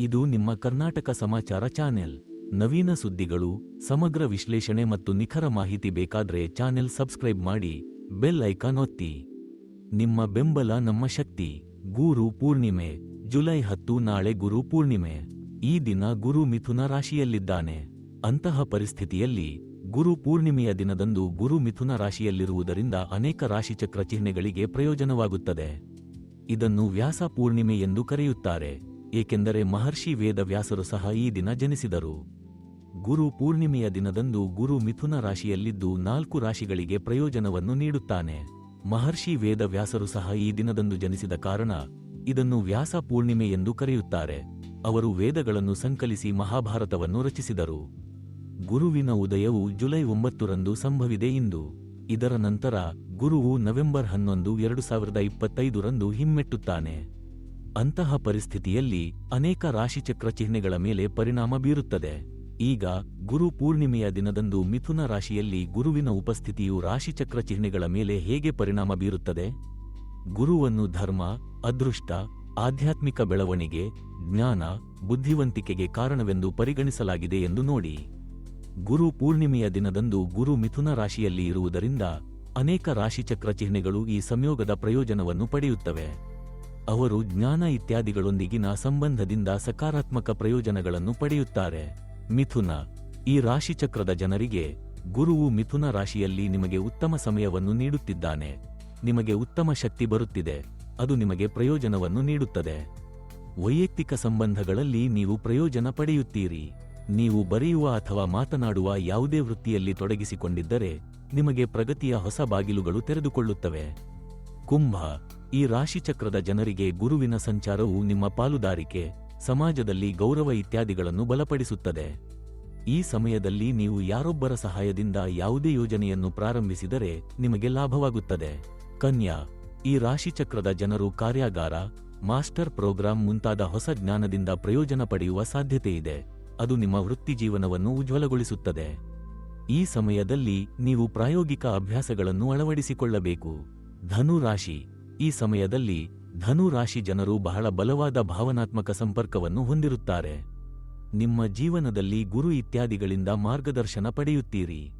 ಇದು ನಿಮ್ಮ ಕರ್ನಾಟಕ ಸಮಾಚಾರ ಚಾನೆಲ್. ನವೀನ ಸುದ್ದಿಗಳು, ಸಮಗ್ರ ವಿಶ್ಲೇಷಣೆ ಮತ್ತು ನಿಖರ ಮಾಹಿತಿ ಬೇಕಾದ್ರೆ ಚಾನೆಲ್ ಸಬ್ಸ್ಕ್ರೈಬ್ ಮಾಡಿ, ಬೆಲ್ ಐಕಾನ್ ಒತ್ತಿ. ನಿಮ್ಮ ಬೆಂಬಲ ನಮ್ಮ ಶಕ್ತಿ. ಗುರು ಪೂರ್ಣಿಮೆ, ಜುಲೈ ಹತ್ತು ನಾಳೆ ಗುರು ಪೂರ್ಣಿಮೆ. ಈ ದಿನ ಗುರು ಮಿಥುನ ರಾಶಿಯಲ್ಲಿದ್ದಾನೆ. ಅಂತಹ ಪರಿಸ್ಥಿತಿಯಲ್ಲಿ, ಗುರು ಪೂರ್ಣಿಮೆಯ ದಿನದಂದು ಗುರು ಮಿಥುನ ರಾಶಿಯಲ್ಲಿರುವುದರಿಂದ ಅನೇಕ ರಾಶಿಚಕ್ರ ಚಿಹ್ನೆಗಳಿಗೆ ಪ್ರಯೋಜನವಾಗುತ್ತದೆ. ಇದನ್ನು ವ್ಯಾಸ ಪೂರ್ಣಿಮೆ ಎಂದು ಕರೆಯುತ್ತಾರೆ. ಏಕೆಂದರೆ ಮಹರ್ಷಿ ವೇದವ್ಯಾಸರು ಸಹ ಈ ದಿನ ಜನಿಸಿದರು. ಗುರು ಪೂರ್ಣಿಮೆಯ ದಿನದಂದು ಗುರು ಮಿಥುನ ರಾಶಿಯಲ್ಲಿದ್ದು ನಾಲ್ಕು ರಾಶಿಗಳಿಗೆ ಪ್ರಯೋಜನವನ್ನು ನೀಡುತ್ತಾನೆ. ಮಹರ್ಷಿ ವೇದವ್ಯಾಸರು ಸಹ ಈ ದಿನದಂದು ಜನಿಸಿದ ಕಾರಣ ಇದನ್ನು ವ್ಯಾಸ ಪೂರ್ಣಿಮೆ ಎಂದು ಕರೆಯುತ್ತಾರೆ. ಅವರು ವೇದಗಳನ್ನು ಸಂಕಲಿಸಿ ಮಹಾಭಾರತವನ್ನು ರಚಿಸಿದರು. ಗುರುವಿನ ಉದಯವು ಜುಲೈ ಒಂಬತ್ತರಂದು ಸಂಭವಿದೆ ಇಂದು. ಇದರ ನಂತರ ಗುರುವು ನವೆಂಬರ್ ಹನ್ನೊಂದು, ಎರಡು ಸಾವಿರದ ಇಪ್ಪತ್ತೈದರಂದು ಹಿಮ್ಮೆಟ್ಟುತ್ತಾನೆ. ಅಂತಹ ಪರಿಸ್ಥಿತಿಯಲ್ಲಿ ಅನೇಕ ರಾಶಿಚಕ್ರ ಚಿಹ್ನೆಗಳ ಮೇಲೆ ಪರಿಣಾಮ ಬೀರುತ್ತದೆ. ಈಗ ಗುರು ಪೂರ್ಣಿಮೆಯ ದಿನದಂದು ಮಿಥುನ ರಾಶಿಯಲ್ಲಿ ಗುರುವಿನ ಉಪಸ್ಥಿತಿಯು ರಾಶಿಚಕ್ರ ಚಿಹ್ನೆಗಳ ಮೇಲೆ ಹೇಗೆ ಪರಿಣಾಮ ಬೀರುತ್ತದೆ? ಗುರುವನ್ನು ಧರ್ಮ, ಅದೃಷ್ಟ, ಆಧ್ಯಾತ್ಮಿಕ ಬೆಳವಣಿಗೆ, ಜ್ಞಾನ, ಬುದ್ಧಿವಂತಿಕೆಗೆ ಕಾರಣವೆಂದು ಪರಿಗಣಿಸಲಾಗಿದೆ ಎಂದು ನೋಡಿ. ಗುರು ಪೂರ್ಣಿಮೆಯ ದಿನದಂದು ಗುರು ಮಿಥುನ ರಾಶಿಯಲ್ಲಿ ಇರುವುದರಿಂದ ಅನೇಕ ರಾಶಿಚಕ್ರ ಚಿಹ್ನೆಗಳು ಈ ಸಂಯೋಗದ ಪ್ರಯೋಜನವನ್ನು ಪಡೆಯುತ್ತವೆ. ಅವರು ಜ್ಞಾನ ಇತ್ಯಾದಿಗಳೊಂದಿಗಿನ ಸಂಬಂಧದಿಂದ ಸಕಾರಾತ್ಮಕ ಪ್ರಯೋಜನಗಳನ್ನು ಪಡೆಯುತ್ತಾರೆ. ಮಿಥುನ. ಈ ರಾಶಿಚಕ್ರದ ಜನರಿಗೆ ಗುರುವು ಮಿಥುನ ರಾಶಿಯಲ್ಲಿ ನಿಮಗೆ ಉತ್ತಮ ಸಮಯವನ್ನು ನೀಡುತ್ತಿದ್ದಾನೆ. ನಿಮಗೆ ಉತ್ತಮ ಶಕ್ತಿ ಬರುತ್ತಿದೆ. ಅದು ನಿಮಗೆ ಪ್ರಯೋಜನವನ್ನು ನೀಡುತ್ತದೆ. ವೈಯಕ್ತಿಕ ಸಂಬಂಧಗಳಲ್ಲಿ ನೀವು ಪ್ರಯೋಜನ ಪಡೆಯುತ್ತೀರಿ. ನೀವು ಬರೆಯುವ ಅಥವಾ ಮಾತನಾಡುವ ಯಾವುದೇ ವೃತ್ತಿಯಲ್ಲಿ ತೊಡಗಿಸಿಕೊಂಡಿದ್ದರೆ ನಿಮಗೆ ಪ್ರಗತಿಯ ಹೊಸ ಬಾಗಿಲುಗಳು ತೆರೆದುಕೊಳ್ಳುತ್ತವೆ. ಕುಂಭ. ಈ ರಾಶಿಚಕ್ರದ ಜನರಿಗೆ ಗುರುವಿನ ಸಂಚಾರವು ನಿಮ್ಮ ಪಾಲುದಾರಿಕೆ, ಸಮಾಜದಲ್ಲಿ ಗೌರವ ಇತ್ಯಾದಿಗಳನ್ನು ಬಲಪಡಿಸುತ್ತದೆ. ಈ ಸಮಯದಲ್ಲಿ ನೀವು ಯಾರೊಬ್ಬರ ಸಹಾಯದಿಂದ ಯಾವುದೇ ಯೋಜನೆಯನ್ನು ಪ್ರಾರಂಭಿಸಿದರೆ ನಿಮಗೆ ಲಾಭವಾಗುತ್ತದೆ. ಕನ್ಯಾ, ಈ ರಾಶಿಚಕ್ರದ ಜನರು ಕಾರ್ಯಾಗಾರ, ಮಾಸ್ಟರ್ ಪ್ರೋಗ್ರಾಂ ಮುಂತಾದ ಹೊಸ ಜ್ಞಾನದಿಂದ ಪ್ರಯೋಜನ ಪಡೆಯುವ ಸಾಧ್ಯತೆಯಿದೆ ಅದು ನಿಮ್ಮ ವೃತ್ತಿಜೀವನವನ್ನು ಉಜ್ವಲಗೊಳಿಸುತ್ತದೆ. ಈ ಸಮಯದಲ್ಲಿ ನೀವು ಪ್ರಾಯೋಗಿಕ ಅಭ್ಯಾಸಗಳನ್ನು ಅಳವಡಿಸಿಕೊಳ್ಳಬೇಕು. ಧನು ರಾಶಿ ಈ ಸಮಯದಲ್ಲಿ ಧನು ರಾಶಿ ಜನರು ಬಹಳ ಬಲವಾದ ಭಾವನಾತ್ಮಕ ಸಂಪರ್ಕವನ್ನು ಹೊಂದಿರುತ್ತಾರೆ. ನಿಮ್ಮ ಜೀವನದಲ್ಲಿ ಗುರು ಇತ್ಯಾದಿಗಳಿಂದ ಮಾರ್ಗದರ್ಶನ ಪಡೆಯುತ್ತೀರಿ.